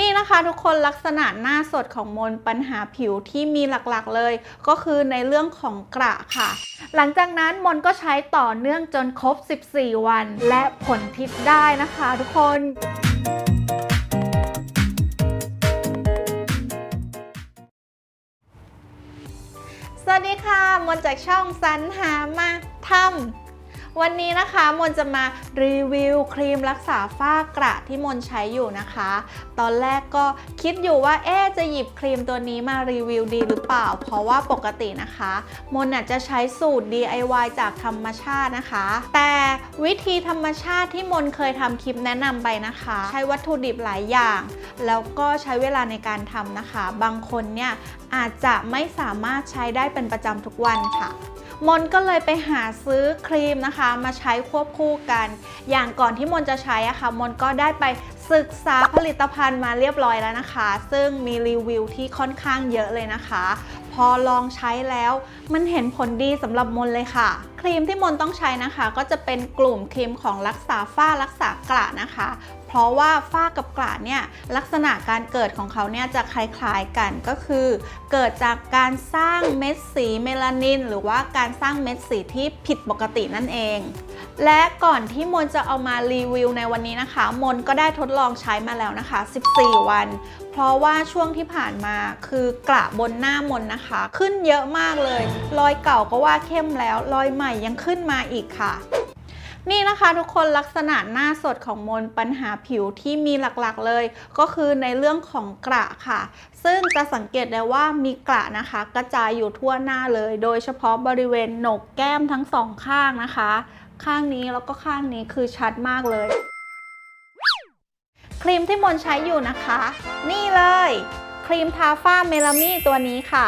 นี่นะคะทุกคนลักษณะหน้าสดของมนปัญหาผิวที่มีหลักๆเลย ก็คือในเรื่องของกระค่ะ หลังจากนั้นมนก็ใช้ต่อเนื่องจนครบ 14 วัน และผลทิพย์ได้นะคะทุกคนสวัสดีค่ะ มนจากช่องสรรหามาทำ วันนี้นะคะมนจะมารีวิวครีมรักษาฝ้ากระที่มนใช้อยู่นะคะ ตอนแรกก็คิดอยู่ว่าเอ๊ะจะหยิบครีมตัวนี้มารีวิวดีหรือเปล่า เพราะว่าปกตินะคะ มนอาจจะใช้สูตร DIY จากธรรมชาตินะคะ แต่วิธีธรรมชาติที่มนเคยทำคลิปแนะนำไปนะคะ ใช้วัตถุดิบหลายอย่าง แล้วก็ใช้เวลาในการทำนะคะ บางคนเนี่ยอาจจะไม่สามารถใช้ได้เป็นประจำทุกวันค่ะ มนก็เลยไปหาซื้อครีมนะคะ มาใช้ควบคู่กัน อย่างก่อนที่มนจะใช้อะคะ่ะมนก็ได้ไปศึกษาผลิตภัณฑ์มาเรียบร้อยแล้วนะคะ ซึ่งมีรีวิวที่ค่อนข้างเยอะเลยนะคะ พอลองใช้แล้ว มันเห็นผลดีสำหรับมนเลยค่ะ ครีมที่มนต้องใช้นะคะ ก็จะเป็นกลุ่มครีมของรักษาฝ้ารักษากระนะคะ เพราะว่าฝ้ากับกระเนี่ยลักษณะการเกิดของเขาเนี่ยจะคล้ายๆกันก็คือ เกิดจากการสร้างเม็ดสีเมลานิน หรือว่าการสร้างเม็ดสีที่ผิดปกตินั่นเองและก่อนที่มนจะเอามารีวิวในวันนี้นะคะ มนก็ได้ทดลองใช้มาแล้วนะคะ 14 วัน เพราะว่าช่วงที่ผ่านมาคือกระบนหน้ามนนะคะ ขึ้นเยอะมากเลย รอยเก่าก็ว่าเข้มแล้ว รอยใหม่ยังขึ้นมาอีกค่ะ นี่นะคะทุกคนลักษณะหน้าสดของมนปัญหาผิวที่มีหลักๆเลย ก็คือในเรื่องของกระค่ะ ซึ่งจะสังเกตได้ว่ามีกระนะคะ กระจายอยู่ทั่วหน้าเลย โดยเฉพาะบริเวณโหนกแก้มทั้งสองข้างนะคะ ข้างนี้แล้วก็ข้างนี้คือชัดมากเลย ครีมที่มนใช้อยู่นะคะ นี่เลย ครีมทาฝ้าเมลามีตัวนี้ค่ะ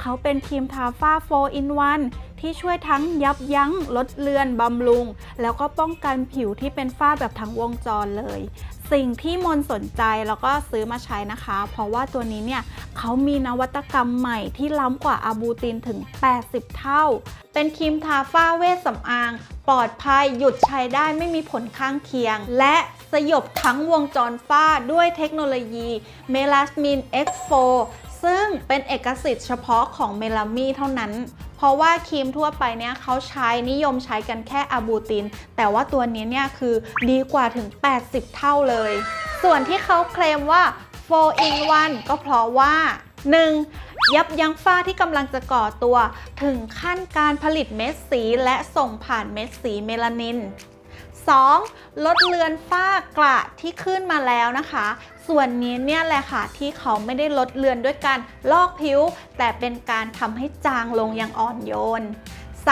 เขาเป็นครีมทาฝ้า4 in 1 ที่ช่วยทั้งยับยั้งลดเลือนบำรุง แล้วก็ป้องกันผิวที่เป็นฝ้าแบบทั้งวงจรเลย สิ่งที่มนสนใจแล้วก็ซื้อมาใช้นะคะ เพราะว่าตัวนี้เนี่ยเขามีนวัตกรรมใหม่ที่ล้ำกว่าอาบูตินถึง 80 เท่า เป็นครีมทาฝ้าเวชสำอาง ปลอดภัยหยุดใช้ได้ไม่มีผลข้างเคียง และสยบทั้งวงจรฝ้าด้วยเทคโนโลยีเมลาสมิน X4 ซึ่งเป็นเอกสิทธิ์เฉพาะของเมลามีเท่านั้น เพราะว่าครีมทั่วไปเนี่ยเขาใช้นิยมใช้กันแค่อะบูติน แต่ว่าตัวนี้เนี่ยคือดีกว่าถึง 80 เท่าเลย ส่วนที่เขาเคลมว่า 4 in 1 ก็เพราะว่า 1. ยับยั้งฝ้าที่กำลังจะก่อตัว ถึงขั้นการผลิตเม็ดสีและส่งผ่านเม็ดสีเมลานิน 2. ลดเลือนฝ้ากระที่ขึ้นมาแล้วนะคะ ส่วนนี้เนี่ยแหละค่ะที่เขาไม่ได้ลดเลือนด้วยการลอกผิว แต่เป็นการทำให้จางลงอย่างอ่อนโยน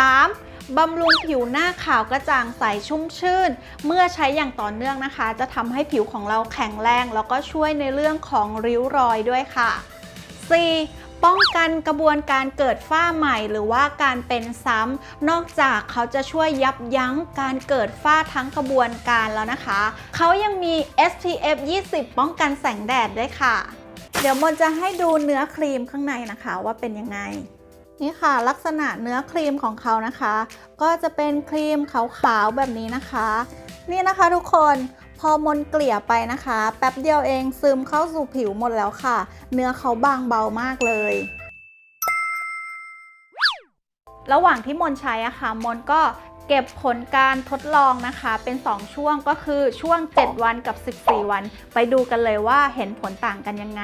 3. บำรุงผิวหน้าขาวกระจ่างใสชุ่มชื่น เมื่อใช้อย่างต่อเนื่องนะคะ จะทำให้ผิวของเราแข็งแรง แล้วก็ช่วยในเรื่องของริ้วรอยด้วยค่ะ 4. ป้องกันกระบวนการเกิดฝ้าใหม่ หรือว่าการเป็นซ้ำนอกจากเขาจะช่วยยับยั้งการเกิดฝ้าทั้งกระบวนการแล้วนะคะ เขายังมี SPF 20 ป้องกันแสงแดดด้วยค่ะ เดี๋ยวมนจะให้ดูเนื้อครีมข้างในนะคะว่าเป็นยังไงนี่ค่ะลักษณะเนื้อครีมของเขานะคะ ก็จะเป็นครีมขาวๆแบบนี้นะคะ นี่นะคะทุกคน พอมนเกลี่ยไปนะคะ แป๊บเดียวเองซึมเข้าสู่ผิวหมดแล้วค่ะ เนื้อเขาบางเบามากเลย ระหว่างที่มนใช้อะค่ะมนก็เก็บผลการทดลองนะคะ เป็น 2 ช่วงก็คือช่วง 7 วันกับ 14 วัน ไปดูกันเลยว่าเห็นผลต่างกันยังไง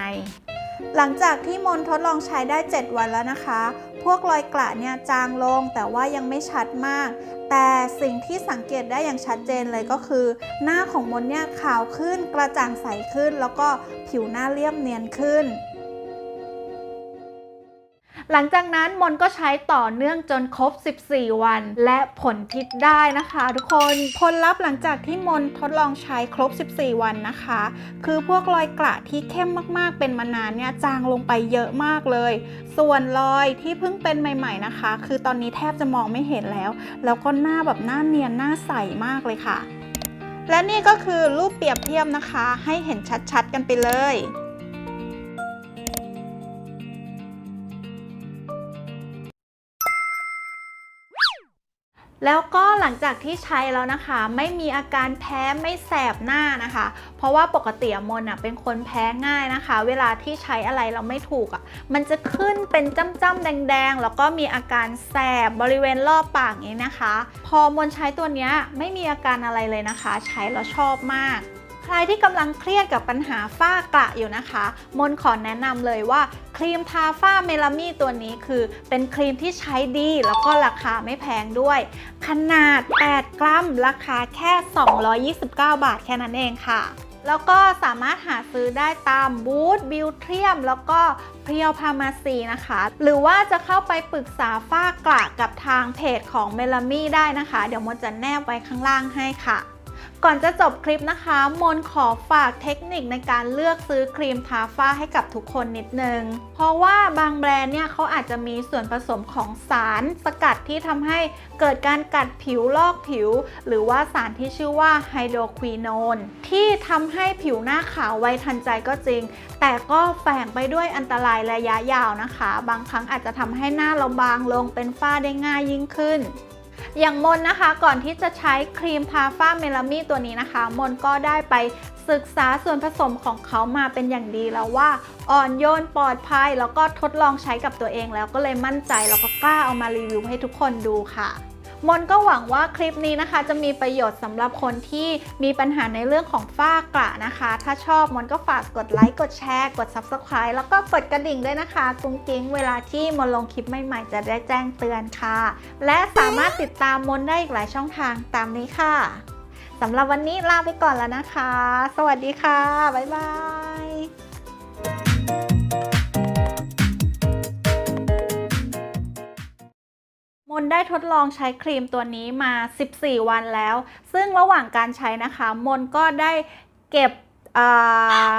หลังจากที่มนทดลองใช้ได้ 7 วันแล้วนะคะ พวกรอยกระเนี่ยจางลงแต่ว่ายังไม่ชัดมาก แต่สิ่งที่สังเกตได้อย่างชัดเจนเลยก็คือ หน้าของมดเนี่ยขาวขึ้นกระจ่างใสขึ้น แล้วก็ผิวหน้าเรียบเนียนขึ้น หลังจากนั้นมนก็ใช้ต่อเนื่องจนครบ 14 วัน และผลทิพย์ได้นะคะ ทุกคนผลลัพธ์หลังจากที่มนทดลองใช้ครบ 14 วันนะคะ คือพวกรอยกระที่เข้มมากๆเป็นมานานเนี่ยจางลงไปเยอะมากเลย ส่วนรอยที่เพิ่งเป็นใหม่ ๆนะคะ คือตอนนี้แทบจะมองไม่เห็นแล้ว แล้วก็หน้าแบบหน้าเนียนหน้าใสมากเลยค่ะ และนี่ก็คือรูปเปรียบเทียบนะคะ ให้เห็นชัดๆกันไปเลย แล้วก็หลังจากที่ใช้แล้วนะคะ ไม่มีอาการแพ้ไม่แสบหน้านะคะ เพราะว่าปกติมนอะเป็นคนแพ้ง่ายนะคะ เวลาที่ใช้อะไรเราไม่ถูกอะมันจะขึ้นเป็นจ้ำๆแดงๆ แล้วก็มีอาการแสบบริเวณรอบปากนี้นะคะ พอมนใช้ตัวนี้ไม่มีอาการอะไรเลยนะคะ ใช้แล้วชอบมาก ใครที่กำลังเครียดกับปัญหาฝ้ากระอยู่นะคะ มนขอแนะนำเลยว่าครีมทาฝ้าเมลามีตัวนี้คือ เป็นครีมที่ใช้ดี แล้วก็ราคาไม่แพงด้วย ขนาด 8 กรัม ราคาแค่ 229 บาทแค่นั้นเองค่ะแล้วก็สามารถหาซื้อได้ตามบูธบิวเทียม แล้วก็เพียวพามาซีนะคะ หรือว่าจะเข้าไปปรึกษาฝ้ากระกับทางเพจของเมลามีได้นะคะ เดี๋ยวมนจะแนบไว้ข้างล่างให้ค่ะ ก่อนจะจบคลิปนะคะ มนขอฝากเทคนิคในการเลือกซื้อครีมทาฝ้าให้กับทุกคนนิดนึง เพราะว่าบางแบรนด์เนี่ยเขาอาจจะมีส่วนผสมของสารสกัดที่ทำให้เกิดการกัดผิวลอกผิว หรือว่าสารที่ชื่อว่าไฮโดรควีโนนที่ทำให้ผิวหน้าขาวไวทันใจก็จริง แต่ก็แฝงไปด้วยอันตรายระยะยาวนะคะ บางครั้งอาจจะทำให้หน้าเราบางลงเป็นฝ้าได้ง่ายยิ่งขึ้น อย่างมนนะคะก่อนที่จะใช้ครีมพาฟ้าเมลามีตัวนี้นะคะ มนก็ได้ไปศึกษาส่วนผสมของเขามาเป็นอย่างดีแล้วว่า อ่อนโยนปลอดภัย แล้วก็ทดลองใช้กับตัวเองแล้วก็เลยมั่นใจแล้วก็กล้าเอามารีวิวให้ทุกคนดูค่ะ มนก็หวังว่าคลิปนี้นะคะจะมีประโยชน์สำหรับคนที่มีปัญหาในเรื่องของฝ้ากระนะคะ ถ้าชอบมนก็ฝากกดไลค์ กดแชร์ กด Subscribe แล้วก็กดกระดิ่งด้วยนะคะกุ้งกิ้งเวลาที่มนลงคลิปใหม่ๆ จะได้แจ้งเตือนค่ะ และสามารถติดตามมนได้อีกหลายช่องทางตามนี้ค่ะสำหรับวันนี้ลาไปก่อนแล้วนะคะ สวัสดีค่ะ บ๊ายบาย มนได้ทดลองใช้ครีมตัวนี้มา 14 วันแล้ว ซึ่งระหว่างการใช้นะคะ มนก็ได้เก็บอ่า